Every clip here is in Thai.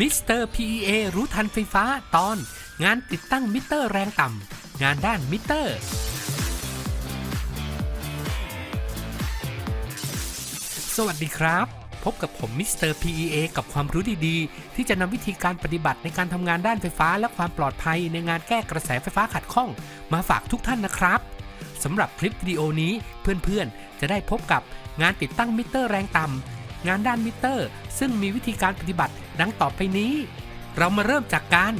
มิสเตอร์ PEA รู้ทันไฟฟ้าตอน งานติดตั้งมิเตอร์แรงต่ำงานด้านมิเตอร์ สวัสดีครับ พบกับผมมิสเตอร์ PEA กับความรู้ดีๆ ที่จะนำวิธีการปฏิบัติในการทำงานด้านไฟฟ้า และความปลอดภัยในงานแก้กระแสไฟฟ้าขัดข้อง มาฝากทุกท่านนะครับสำหรับคลิปวิดีโอนี้เพื่อนๆ จะได้พบกับงานติดตั้งมิเตอร์แรงต่ำ งานด้านมิเตอร์ ซึ่งมีวิธีการปฏิบัติดังต่อไปนี้ เรามาเริ่มจากการ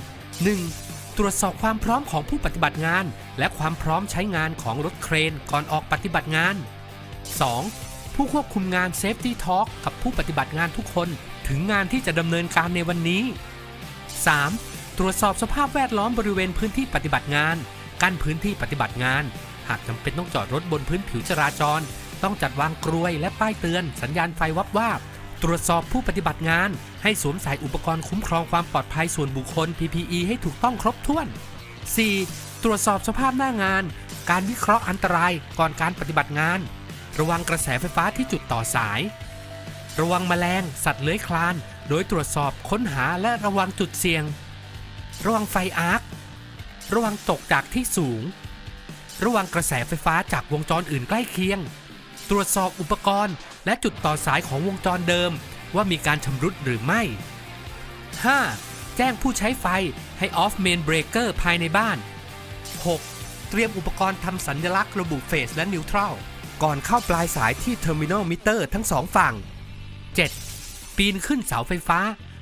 1. ตรวจสอบความพร้อมของผู้ปฏิบัติงาน และความพร้อมใช้งานของรถเครนก่อนออกปฏิบัติงาน 2. ผู้ควบคุมงาน Safety Talk กับผู้ปฏิบัติงานทุกคนถึงงานที่จะดำเนินการในวันนี้ 3. ตรวจสอบสภาพแวดล้อมบริเวณพื้นที่ปฏิบัติงาน กั้นพื้นที่ปฏิบัติงาน หากจำเป็นต้องจอดรถบนพื้นผิวจราจร ต้องจัดวางกรวยและป้ายเตือน สัญญาณไฟวับวาบ ตรวจสอบผู้ปฏิบัติงาน ให้สวมใส่อุปกรณ์คุ้มครองความปลอดภัยส่วนบุคคล PPE ให้ถูกต้องครบถ้วน 4. ตรวจสอบสภาพหน้างาน การวิเคราะห์อันตรายก่อนการปฏิบัติงาน ระวังกระแสไฟฟ้าที่จุดต่อสาย ระวังแมลง สัตว์เลื้อยคลาน โดยตรวจสอบค้นหาและระวังจุดเสี่ยง ระวังไฟอาร์คระวังตกจากที่สูง ระวังกระแสไฟฟ้าจากวงจรอื่นใกล้เคียง ตรวจสอบอุปกรณ์ และจุดต่อสายของวงจรเดิม ว่ามีการชำรุดหรือไม่ 5. แจ้งผู้ใช้ไฟให้ off main breaker ภายในบ้าน 6. เตรียมอุปกรณ์ทำสัญลักษณ์ระบุเฟสและนิวทรัลก่อนเข้าปลายสายที่เทอร์มินอลมิเตอร์ทั้งสองฝั่ง 7. ปีนขึ้นเสาไฟฟ้า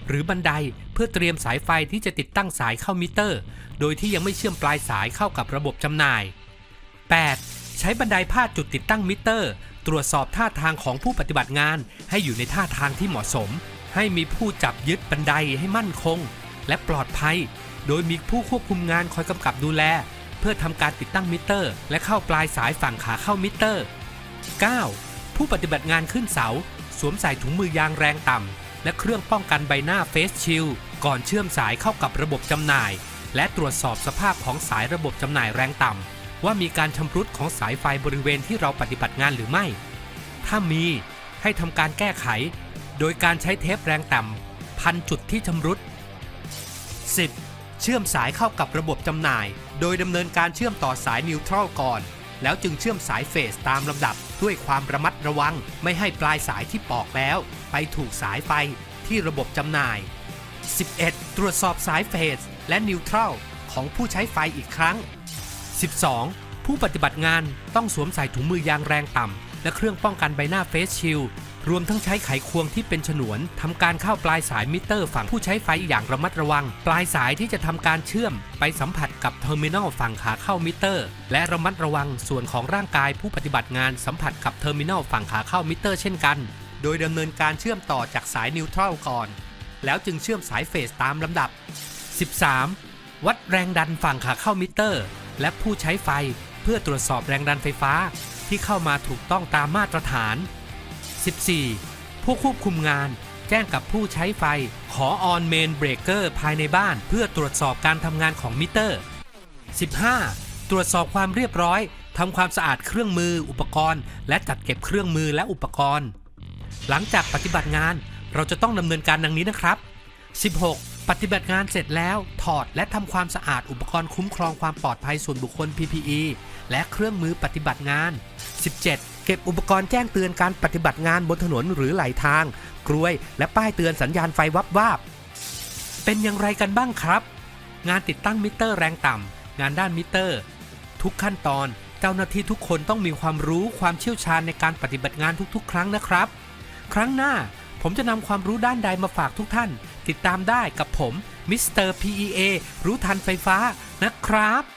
หรือบันไดเพื่อเตรียมสายไฟที่จะติดตั้งสายเข้ามิเตอร์ โดยที่ยังไม่เชื่อมปลายสายเข้ากับระบบจำหน่าย 8. ใช้บันไดพาดจุดติดตั้งมิเตอร์ ตรวจสอบท่าทางของผู้ปฏิบัติงาน ให้อยู่ในท่าทางที่เหมาะสม ให้มีผู้จับยึดบันไดให้มั่นคง และปลอดภัย โดยมีผู้ควบคุมงานคอยกำกับดูแล เพื่อทำการติดตั้งมิเตอร์ และเข้าปลายสายฝั่งขาเข้ามิเตอร์ 9. ผู้ปฏิบัติงานขึ้นเสา สวมใส่ถุงมือยางแรงต่ำและเครื่องป้องกันใบหน้าเฟสชิลก่อนเชื่อมสายเข้ากับระบบจำหน่าย และตรวจสอบสภาพของสายระบบจำหน่ายแรงต่ำ ว่ามีการชำรุดของสายไฟบริเวณที่เราปฏิบัติงานหรือไม่ ถ้ามีให้ทำการแก้ไข โดยการใช้เทปแรงต่ำพันจุดที่ชำรุด 10. เชื่อมสายเข้ากับระบบจำหน่าย โดยดำเนินการเชื่อมต่อสายนิวทรัลก่อน แล้วจึงเชื่อมสายเฟสตามลำดับด้วยความระมัดระวังไม่ให้ปลายสายที่ปอกแล้ว ไปถูกสายไฟที่ระบบจำหน่าย 11. ตรวจสอบสายเฟสและนิวทรัลของผู้ใช้ไฟอีกครั้ง 12. ผู้ปฏิบัติงานต้องสวมใส่ถุงมือยางแรงต่ำ และเครื่องป้องกันใบหน้าเฟสชิลรวมทั้งใช้ไขควงที่เป็นฉนวนทำการเข้าปลายสายมิเตอร์ฝั่งผู้ใช้ไฟอย่างระมัดระวัง ปลายสายที่จะทำการเชื่อมไปสัมผัสกับเทอร์มินอลฝั่งขาเข้ามิเตอร์ และระมัดระวังส่วนของร่างกายผู้ปฏิบัติงานสัมผัสกับเทอร์มินอลฝั่งขาเข้ามิเตอร์เช่นกัน โดยดำเนินการเชื่อมต่อจากสายนิวทรัลก่อน แล้วจึงเชื่อมสายเฟสตามลำดับ 13. วัดแรงดันฝั่งขาเข้ามิเตอร์ และผู้ใช้ไฟเพื่อตรวจสอบแรงดันไฟฟ้าที่เข้ามาถูกต้องตามมาตรฐาน 14. ผู้ควบคุมงานแจ้งกับผู้ใช้ไฟขอออนเมนเบรกเกอร์ภายในบ้านเพื่อตรวจสอบการทำงานของมิเตอร์ 15. ตรวจสอบความเรียบร้อยทำความสะอาดเครื่องมือ อุปกรณ์ และจัดเก็บเครื่องมือและอุปกรณ์ หลังจากปฏิบัติงานเราจะต้องดำเนินการดังนี้นะครับ 16. ปฏิบัติงานเสร็จแล้วถอดและทำความสะอาดอุปกรณ์คุ้มครองความปลอดภัยส่วนบุคคล PPE และเครื่องมือปฏิบัติงาน 17. เก็บอุปกรณ์แจ้งเตือนการปฏิบัติงานบนถนนหรือไหลทาง กลวย และป้ายเตือนสัญญาณไฟวับวาบ เป็นอย่างไรกันบ้างครับ งานติดตั้งมิเตอร์แรงต่ำงานด้านมิเตอร์ ทุกขั้นตอนเจ้าหน้าที่ทุกคนต้องมีความรู้ความเชี่ยวชาญในการปฏิบัติงานทุกๆ ครั้งนะครับ ครั้งหน้า ผมจะนำความรู้ด้านใดมาฝากทุกท่าน ติดตามได้กับผมมิสเตอร์ PEA รู้ทันไฟฟ้านะครับ